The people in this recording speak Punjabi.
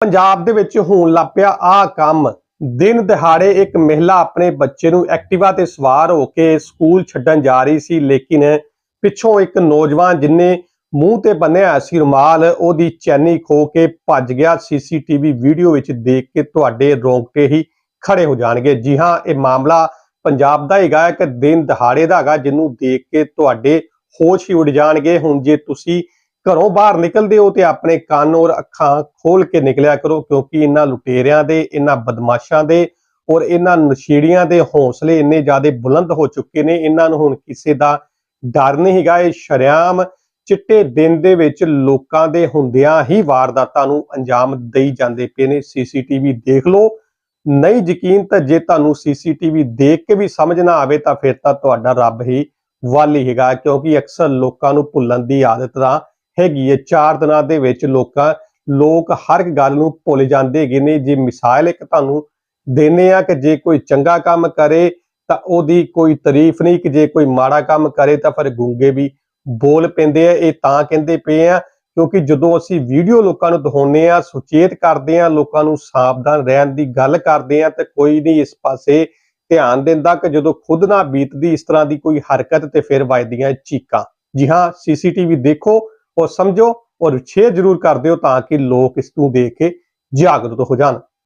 ਪੰਜਾਬ ਦੇ ਵਿੱਚ ਹੋਣ ਲੱਪਿਆ ਆਹ ਕੰਮ। ਦਿਨ ਦਿਹਾੜੇ ਇੱਕ ਮਹਿਲਾ ਆਪਣੇ ਬੱਚੇ ਨੂੰ ਐਕਟਿਵਾ ਤੇ ਸਵਾਰ ਹੋ ਕੇ ਸਕੂਲ ਛੱਡਣ ਜਾ ਰਹੀ ਸੀ, ਲੇਕਿਨ ਪਿੱਛੋਂ ਇੱਕ ਨੌਜਵਾਨ ਜਿਨੇ ਮੂੰਹ ਤੇ ਬੰਨਿਆ ਹੋਇਆ ਸੀ ਰੁਮਾਲ, ਉਹਦੀ ਚੈਨੀ ਖੋ ਕੇ ਭੱਜ ਗਿਆ। ਸੀਸੀਟੀਵੀ ਵੀਡੀਓ ਵਿੱਚ ਦੇਖ ਕੇ ਤੁਹਾਡੇ ਰੋਂਗਟੇ ਹੀ ਖੜੇ ਹੋ ਜਾਣਗੇ। ਜੀ ਹਾਂ, ਇਹ ਮਾਮਲਾ ਪੰਜਾਬ ਦਾ ਹੈਗਾ ਹੈ ਕਿ ਦਿਨ ਦਿਹਾੜੇ ਦਾ ਹੈਗਾ, ਜਿਹਨੂੰ ਦੇਖ ਕੇ ਤੁਹਾਡੇ ਹੋਸ਼ ਹੀ ਉੱਡ ਜਾਣਗੇ। ਹੁਣ ਜੇ ਤੁਸੀਂ ਘਰੋਂ ਬਾਹਰ ਨਿਕਲਦੇ ਹੋ ਤੇ ਆਪਣੇ ਕੰਨ ਔਰ ਅੱਖਾਂ ਖੋਲ ਕੇ ਨਿਕਲਿਆ ਕਰੋ, ਕਿਉਂਕਿ ਇਹਨਾਂ ਲੁਟੇਰਿਆਂ ਦੇ, ਇਹਨਾਂ ਬਦਮਾਸ਼ਾਂ ਦੇ ਔਰ ਇਹਨਾਂ ਨਸ਼ੇੜੀਆਂ ਦੇ ਹੌਸਲੇ ਇੰਨੇ ਜ਼ਿਆਦਾ ਬੁਲੰਦ ਹੋ ਚੁੱਕੇ ਨੇ। ਇਹਨਾਂ ਨੂੰ ਹੁਣ ਕਿਸੇ ਦਾ ਡਰ ਨਹੀਂ ਹੈਗਾ। ਇਹ ਸ਼ਰਿਆਮ ਚਿੱਟੇ ਦਿਨ ਦੇ ਵਿੱਚ ਲੋਕਾਂ ਦੇ ਹੁੰਦਿਆਂ ਹੀ ਵਾਰਦਾਤਾਂ ਨੂੰ ਅੰਜਾਮ ਦੇਈ ਜਾਂਦੇ ਪਏ ਨੇ। ਸੀਸੀਟੀਵੀ ਦੇਖ ਲਓ। ਨਹੀਂ ਯਕੀਨ ਤਾਂ ਜੇ ਤੁਹਾਨੂੰ ਸੀਸੀਟੀਵੀ ਦੇਖ ਕੇ ਵੀ ਸਮਝ ਨਾ ਆਵੇ ਤਾਂ ਫਿਰ ਤਾਂ ਤੁਹਾਡਾ ਰੱਬ ਹੀ ਵਾਲੀ ਹੈਗਾ, ਕਿਉਂਕਿ ਅਕਸਰ ਲੋਕਾਂ ਨੂੰ ਭੁੱਲਣ ਦੀ ਆਦਤ ਦਾ ਹੈਗੀ ਹੈ। ਚਾਰ ਦਿਨਾਂ ਦੇ ਵਿੱਚ ਲੋਕਾਂ, ਲੋਕ ਹਰ ਇੱਕ ਗੱਲ ਨੂੰ ਭੁੱਲ ਜਾਂਦੇ ਹੈਗੇ ਨੇ। ਜੇ ਮਿਸਾਲ ਇੱਕ ਤੁਹਾਨੂੰ ਦੇਨੇ ਆ ਕਿ ਜੇ ਕੋਈ ਚੰਗਾ ਕੰਮ ਕਰੇ ਤਾਂ ਉਹਦੀ ਕੋਈ ਤਾਰੀਫ ਨਹੀਂ। ਕਿ ਜੇ ਕੋਈ ਮਾੜਾ ਕੰਮ ਕਰੇ ਤਾਂ ਫਿਰ ਗੁੰਗੇ ਵੀ ਬੋਲ ਪੈਂਦੇ ਆ। ਇਹ ਤਾਂ ਕਹਿੰਦੇ ਪਏ ਆ, ਕਿਉਂਕਿ ਜਦੋਂ ਅਸੀਂ ਵੀਡੀਓ ਲੋਕਾਂ ਨੂੰ ਦਿਖਾਉਂਦੇ ਆ, ਸੁਚੇਤ ਕਰਦੇ ਆ, ਲੋਕਾਂ ਨੂੰ ਸਾਵਧਾਨ ਰਹਿਣ ਦੀ ਗੱਲ ਕਰਦੇ ਆ, ਤੇ ਕੋਈ ਨਹੀਂ ਇਸ ਪਾਸੇ ਧਿਆਨ ਦਿੰਦਾ ਕਿ ਜਦੋਂ ਖੁਦ ਨਾ ਬੀਤਦੀ, ਇਸ ਤਰ੍ਹਾਂ ਦੀ ਕੋਈ ਹਰਕਤ ਤੇ ਫਿਰ ਵੱਜਦੀਆਂ ਚੀਕਾਂ। ਜੀ ਹਾਂ, ਸੀਸੀਟੀਵੀ ਦੇਖੋ। ਔਰ ਸਮਝੋ ਔਰ ਸ਼ੇਅਰ ਜ਼ਰੂਰ ਕਰ ਦਿਓ ਤਾਂ ਕਿ ਲੋਕ ਇਸ ਨੂੰ ਦੇਖ ਕੇ ਜਾਗਰੂਕ ਹੋ ਜਾਣ।